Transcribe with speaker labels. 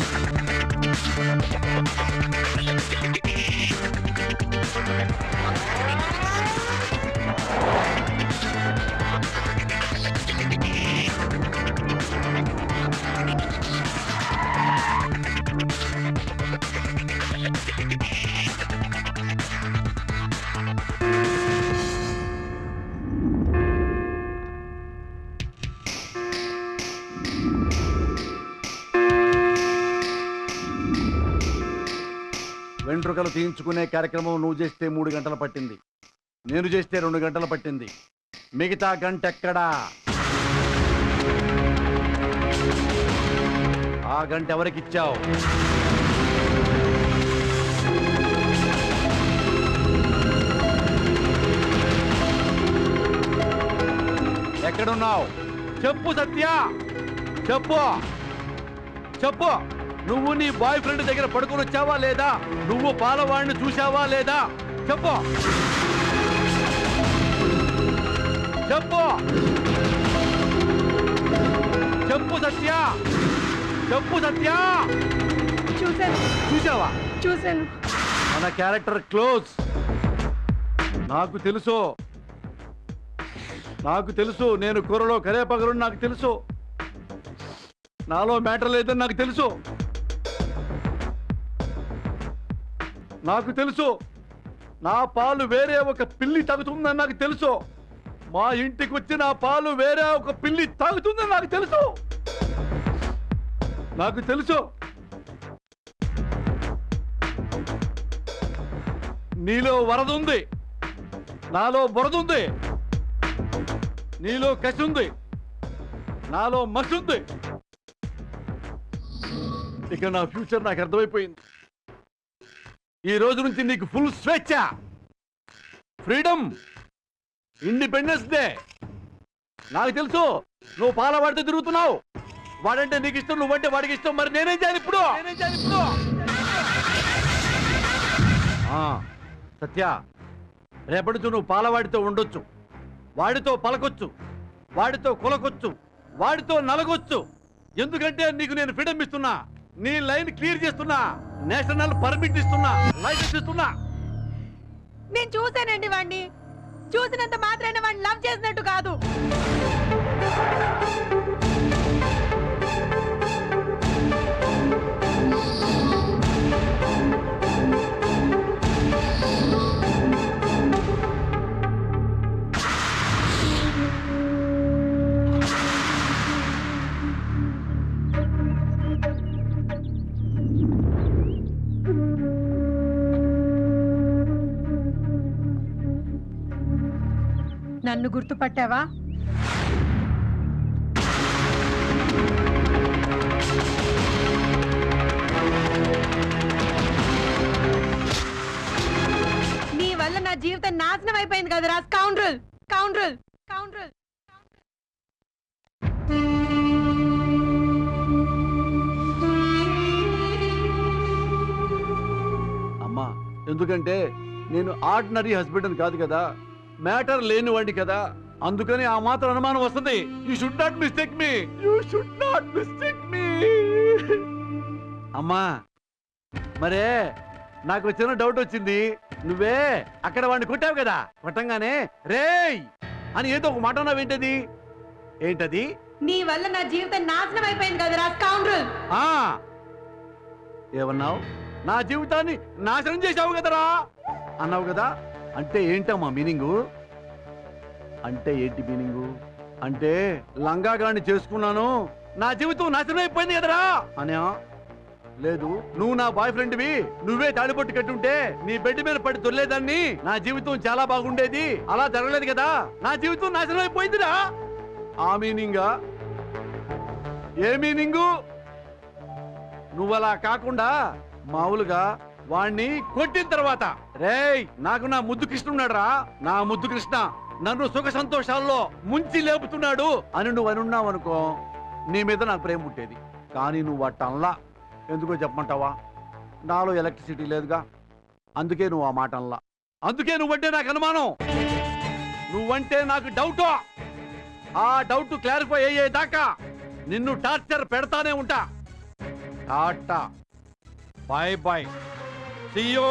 Speaker 1: Thank you. వెంట్రుకలు తీయించుకునే కార్యక్రమం నువ్వు చేస్తే మూడు గంటలు పట్టింది. నేను చేస్తే రెండు గంటలు పట్టింది. మిగతా గంట ఎక్కడా? ఆ గంట ఎవరికి ఇచ్చావు? ఎక్కడున్నావు? చెప్పు సత్య. చెప్పు. చెప్పు. నువ్వు నీ బాయ్ ఫ్రెండ్ దగ్గర పడుకొని వచ్చావా లేదా? నువ్వు పాలవాడిని చూసావా లేదా? చెప్పు. చెప్పు. చెప్పు సత్య. చెప్పు సత్య.
Speaker 2: చూశాను.
Speaker 1: చూసావా
Speaker 2: చూశాను.
Speaker 1: మన క్యారెక్టర్ క్లోజ్ నాకు తెలుసు. నాకు తెలుసు. నేను కూరలో కరేపగలు నాకు తెలుసు. నాలో మ్యాటర్ లేదని నాకు తెలుసు. నాకు తెలుసు. నా పాలు వేరే ఒక పిల్లి తగుతుందని నాకు తెలుసు. మా ఇంటికి వచ్చి నా పాలు వేరే ఒక పిల్లి తాగుతుందని నాకు తెలుసు. నాకు తెలుసు. నీలో వరద ఉంది. నాలో బురద ఉంది. నీలో కసి ఉంది. నాలో మసి ఉంది. ఇక నా ఫ్యూచర్ నాకు అర్థమైపోయింది. ఈ రోజు నుంచి నీకు ఫుల్ స్వేచ్ఛ. ఫ్రీడమ్ ఇండిపెండెన్స్ డే నాకు తెలుసు నువ్వు పాలవాడితో తిరుగుతున్నావు. వాడంటే నీకు ఇష్టం నువ్వంటే వాడికి ఇష్టం. మరి నేనేం చేయాలి ఇప్పుడు? ఇప్పుడు? సత్య రేపటి నుంచి నువ్వు పాలవాడితో ఉండొచ్చు. వాడితో పలకొచ్చు. వాడితో కొలకొచ్చు. వాడితో నలగొచ్చు. ఎందుకంటే నీకు నేను ఫ్రీడమ్ ఇస్తున్నా. నీ లైన్ క్లియర్ చేస్తున్నా. నేషనల్ పర్మిట్ ఇస్తున్నా. లైసెన్స్ ఇస్తున్నా.
Speaker 2: నేను చూశానండి వాణ్ణి. చూసినంత మాత్రాన వాడిని లవ్ చేసినట్టు కాదు. నన్ను గుర్తుపట్టావా? నీ వల్ల నా జీవితం నాశనం అయిపోయింది కదరా కౌండ్రల్ కౌండ్రల్ కౌండ్రల్
Speaker 1: అమ్మా ఎందుకంటే నేను ఆర్డినరీ హస్బెండ్ కాదు కదా. మ్యాటర్ లేని వాడిని కదా. అందుకని ఆ మాత్రం అనుమానం వస్తుంది. You should not mistake me you should not mistake me అమ్మా మరే నాకు చిన్న డౌట్ వచ్చింది. నువ్వే అక్కడ వాడిని కొట్టావు కదా. కొట్టంగానే రేయ్! అని ఏదో ఒక మాట అన్నావు ఏంటది? ఏంటది?
Speaker 2: నీ వల్ల నా జీవితం నాశనం అయిపోయింది కదరా కౌండ్రల్
Speaker 1: ఆ! ఏమన్నావు? నా జీవితాన్ని నాశనం చేశావు కదరా? అన్నావు కదా? అంటే ఏంటమ్మా మీనింగు? అంటే ఏంటి మీనింగు? అంటే లంగాగాన్ని చేసుకున్నాను. నా జీవితం నాశనం అయిపోయింది కదరా? అనే లేదు నువ్వు నా బాయ్ ఫ్రెండ్వి నువ్వే తాడిపట్టు కట్టుంటే నీ బెడ్ మీద పడి దొర్లేదాన్ని నా జీవితం చాలా బాగుండేది. అలా జరగలేదు కదా. నా జీవితం నాశనం అయిపోయిందిరా. ఆ మీనింగా? ఏ మీనింగు? నువ్వు అలా కాకుండా మామూలుగా వాణ్ణి కొట్టిన తర్వాత రేయ్ నాకు నా ముద్దు కృష్ణ ఉన్నాడురా. నా ముద్దు కృష్ణ నన్ను సుఖ సంతోషాల్లో ముంచి లేపుతున్నాడు అని నువ్వు అని ఉన్నావు అనుకో నీ మీద నాకు ప్రేమ ఉండేది కానీ నువ్వు అట్టంలా ఎందుకో చెప్పమంటావా? నాలో ఎలక్ట్రిసిటీ లేదుగా. అందుకే నువ్వు ఆ మాట అనలా. అందుకే నువ్వంటే నాకు అనుమానం. నువ్వంటే నాకు డౌట్. ఆ డౌట్ క్లారిఫై అయ్యేదాకా నిన్ను టార్చర్ పెడతానే ఉంటా. Tata. Bye bye see you